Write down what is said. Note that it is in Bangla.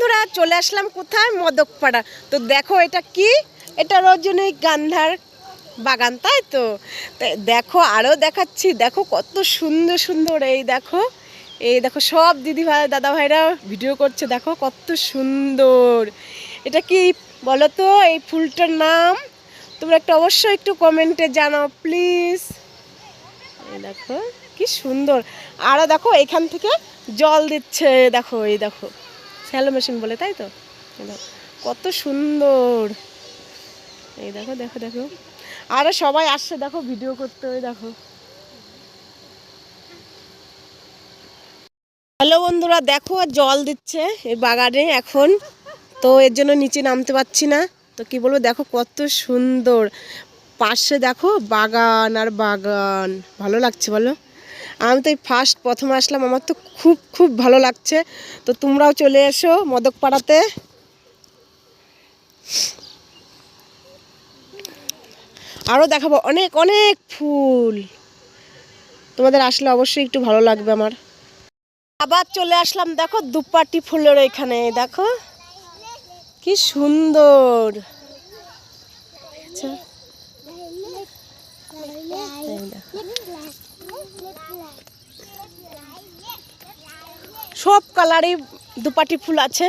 বন্ধুরা, চলে আসলাম কোথায়? মদকপাড়া। তো দেখো এটা কি? এটা রজনীগন্ধার বাগান, তাই তো? দেখো আরও দেখাচ্ছি। দেখো কত সুন্দর সুন্দর এই দেখো। এই দেখো সব দিদি ভাই, দাদা ভাইরা ভিডিও করছে। দেখো কত সুন্দর। এটা কি বলো তো, এই ফুলটার নাম? তোমরা একটা অবশ্যই একটু কমেন্টে জানাও, প্লিজ। দেখো, কি সুন্দর। আরও দেখো, এখান থেকে জল দিচ্ছে। দেখো, এই দেখো। স্যালো মেশিন বলে, তাই তো? কত সুন্দর। এই দেখো দেখো দেখো। আরও সবাই আসছে, দেখো ভিডিও করতে, ওই দেখো। হ্যালো বন্ধুরা, দেখো জল দিচ্ছে এই বাগানে এখন। তো এর জন্য নিচে নামতে পারছি না। তো কি বলব, দেখো, কত সুন্দর। পাশে দেখো, বাগান আর বাগান। ভালো লাগছে, বলো? আমি তো এই ফার্স্ট প্রথমে আসলাম, আমার তো খুব খুব ভালো লাগছে। তো তোমরাও চলে এসো মদকপাড়াতে। আরও দেখাবো, অনেক অনেক ফুল। তোমাদের আসলে অবশ্যই একটু ভালো লাগবে আমার। আবার চলে আসলাম, দেখো, দুপাটি ফুলের এখানে, দেখো। কি সুন্দর। আচ্ছা। সব কালারই দুপাটি ফুল আছে।